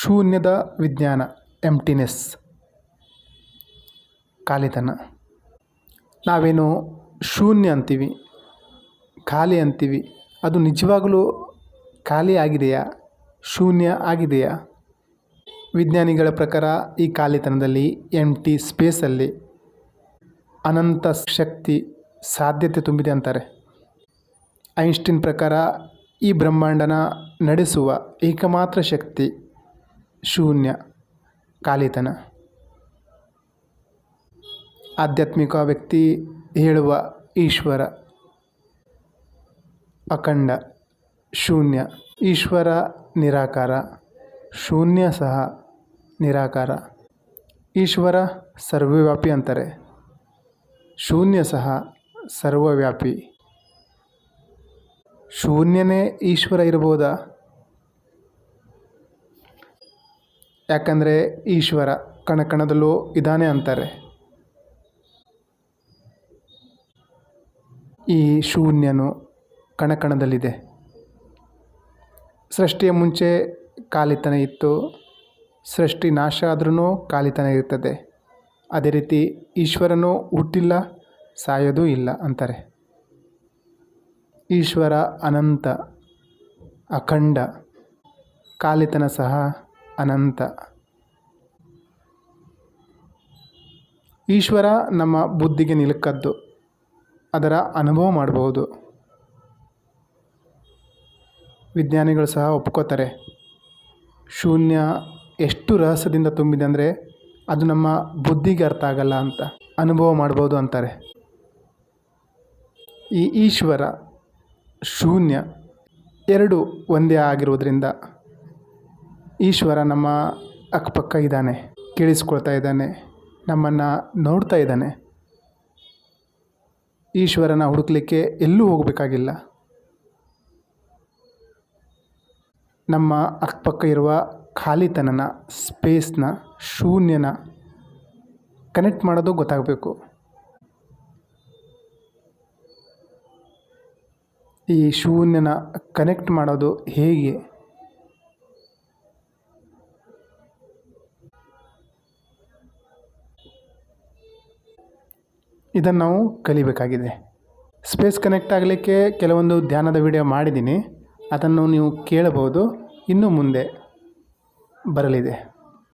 ಶೂನ್ಯದ ವಿಜ್ಞಾನ ಎಂಟಿನೆಸ್ ಖಾಲಿತನ. ನಾವೇನು ಶೂನ್ಯ ಅಂತೀವಿ, ಖಾಲಿ ಅಂತೀವಿ, ಅದು ನಿಜವಾಗಲೂ ಖಾಲಿ ಆಗಿದೆಯಾ, ಶೂನ್ಯ ಆಗಿದೆಯಾ? ವಿಜ್ಞಾನಿಗಳ ಪ್ರಕಾರ ಈ ಖಾಲಿತನದಲ್ಲಿ ಎಂಟಿ ಸ್ಪೇಸಲ್ಲಿ ಅನಂತ ಶಕ್ತಿ ಸಾಧ್ಯತೆ ತುಂಬಿದೆ ಅಂತಾರೆ. ಐನ್ಸ್ಟೀನ್ ಪ್ರಕಾರ ಈ ಬ್ರಹ್ಮಾಂಡನ ನಡೆಸುವ ಏಕಮಾತ್ರ ಶಕ್ತಿ ಶೂನ್ಯ ಖಾಲಿತನ ಆಧ್ಯಾತ್ಮಿಕ ವ್ಯಕ್ತಿ ಹೇಳುವ ಈಶ್ವರ. ಅಖಂಡ, ಶೂನ್ಯ, ಈಶ್ವರ, ನಿರಾಕಾರ. ಶೂನ್ಯ ಸಹ, ನಿರಾಕಾರ. ಈಶ್ವರ ಸರ್ವವ್ಯಾಪಿ ಅಂತಾರೆ. ಶೂನ್ಯ ಸಹ, ಸರ್ವವ್ಯಾಪಿ. ಶೂನ್ಯನೇ ಈಶ್ವರ ಇರ್ಬೋದಾ ಯಾಕಂದರೆ ಈಶ್ವರ ಕಣಕಣದಲ್ಲೂ ಇದ್ದಾನೆ ಅಂತಾರೆ. ಈ ಶೂನ್ಯನು ಕಣಕಣದಲ್ಲಿದೆ. ಸೃಷ್ಟಿಯ ಮುಂಚೆ ಕಾಲಿತನ ಇತ್ತು. ಸೃಷ್ಟಿ ನಾಶ ಆದ್ರೂ ಕಾಲಿತನ ಇರ್ತದೆ. ಅದೇ ರೀತಿ ಈಶ್ವರನು ಹುಟ್ಟಿಲ್ಲ, ಸಾಯೋದೂ ಇಲ್ಲ ಅಂತಾರೆ. ಈಶ್ವರ ಅನಂತ, ಅಖಂಡ, ಕಾಲಿತನ ಸಹ ಅನಂತ. ಈಶ್ವರ ನಮ್ಮ ಬುದ್ಧಿಗೆ ನಿಲುಕದ್ದು. ಅದರ ಅನುಭವ ಮಾಡಬಹುದು. ವಿಜ್ಞಾನಿಗಳು ಸಹ ಒಪ್ಕೋತಾರೆ. ಶೂನ್ಯ ಎಷ್ಟು ರಹಸ್ಯದಿಂದ ತುಂಬಿದೆ ಅಂದರೆ ಅದು ನಮ್ಮ ಬುದ್ಧಿಗೆ ಅರ್ಥ ಆಗಲ್ಲ ಅಂತ. ಅನುಭವ ಮಾಡ್ಬೋದು ಅಂತಾರೆ. ಈ ಈಶ್ವರ ಶೂನ್ಯ ಎರಡು ಒಂದೇ ಆಗಿರೋದ್ರಿಂದ ಈಶ್ವರ ನಮ್ಮ ಅಕ್ಕಪಕ್ಕ ಇದ್ದಾನೆ, ಕೇಳಿಸ್ಕೊಳ್ತಾ ಇದ್ದಾನೆ, ನಮ್ಮನ್ನು ನೋಡ್ತಾ ಇದ್ದಾನೆ. ಈಶ್ವರನ ಹುಡುಕ್ಲಿಕ್ಕೆ ಎಲ್ಲೂ ಹೋಗಬೇಕಾಗಿಲ್ಲ. ನಮ್ಮ ಅಕ್ಕಪಕ್ಕ ಇರುವ ಖಾಲಿತನನ, ಸ್ಪೇಸ್ನ, ಶೂನ್ಯನ ಕನೆಕ್ಟ್ ಮಾಡೋದು ಗೊತ್ತಾಗಬೇಕು. ಈ ಶೂನ್ಯನ ಕನೆಕ್ಟ್ ಮಾಡೋದು ಹೇಗೆ? ಇದನ್ನು ನಾವು ಕಲಿಬೇಕಾಗಿದೆ. ಸ್ಪೇಸ್ ಕನೆಕ್ಟ್ ಆಗಲಿಕ್ಕೆ ಕೆಲವೊಂದು ಧ್ಯಾನದ ವಿಡಿಯೋ ಮಾಡಿದ್ದೀನಿ. ಅದನ್ನು ನೀವು ಕೇಳಬಹುದು. ಇನ್ನು ಮುಂದೆ ಬರಲಿದೆ.